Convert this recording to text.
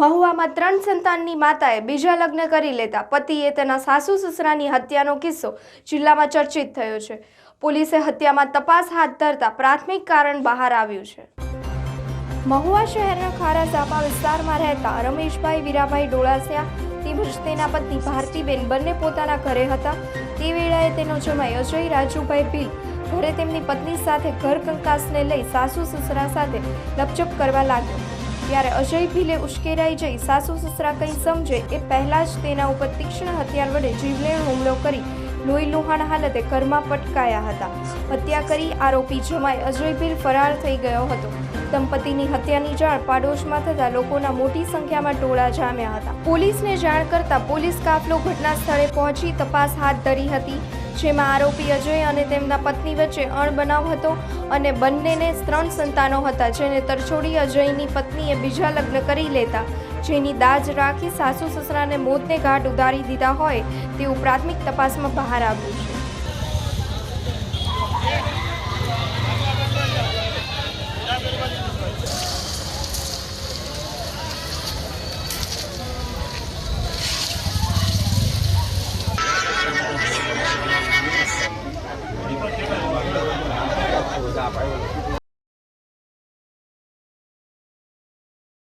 મહુવામાં ત્રણ સંતાનની માતાએ બીજા લગ્ન કરી લેતા પતિએ તેના સાસુ સસરાની હત્યાનો કિસ્સો જિલ્લામાં ચર્ચિત થયો છે. પોલીસે હત્યામાં તપાસ હાથ ધરતા પ્રાથમિક કારણ બહાર આવ્યું છે. મહુવા શહેરના ખારા ઝાપા વિસ્તારમાં રહેતા રમેશભાઈ, વીરાભાઈ ડોળાસિયા તેમજ તેના પત્ની ભારતીબેન બંને પોતાના ઘરે હતા. તે વેળાએ તેનો જમાઈ અજય રાજુભાઈ ભીલ ઘરે તેમની પત્ની સાથે ઘર કંકાસને લઈ સાસુ સસરા સાથે લપચપ કરવા લાગ્યો. ત્યારે અજય ભીલે ઉશ્કેરાઈ જઈ સાસુ સસરા કંઈ સમજે એ પહેલા જ તેના ઉપર તીક્ષ્ણ હથિયાર વડે જીવલેણ હુમલો કરી લોહી લુહાણ હાલતે ઘરમાં પટકાયા હતા. હત્યા કરી આરોપી જમાઈ અજય ભીલ ફરાર થઈ ગયો હતો. દંપતીની હત્યાની જાણ પાડોશમાં થતા લોકોના મોટી સંખ્યામાં ટોળા જામ્યા હતા. પોલીસને જાણ કરતા પોલીસ કાફલો ઘટના સ્થળે પહોંચી તપાસ હાથ ધરી હતી. જેમાં આરોપી અજય અને તેમના પત્ની વચ્ચે અણબનાવ હતો અને બંનેને ત્રણ સંતાનો હતા, જેને તરછોડી અજયની પત્નીએ બીજા લગ્ન કરી લેતા. જેની દાજ રાખી સાસુ સસરાને મોતને ઘાટ ઉતારી દીધા હોય તેવું પ્રાથમિક તપાસમાં બહાર આવ્યું છે.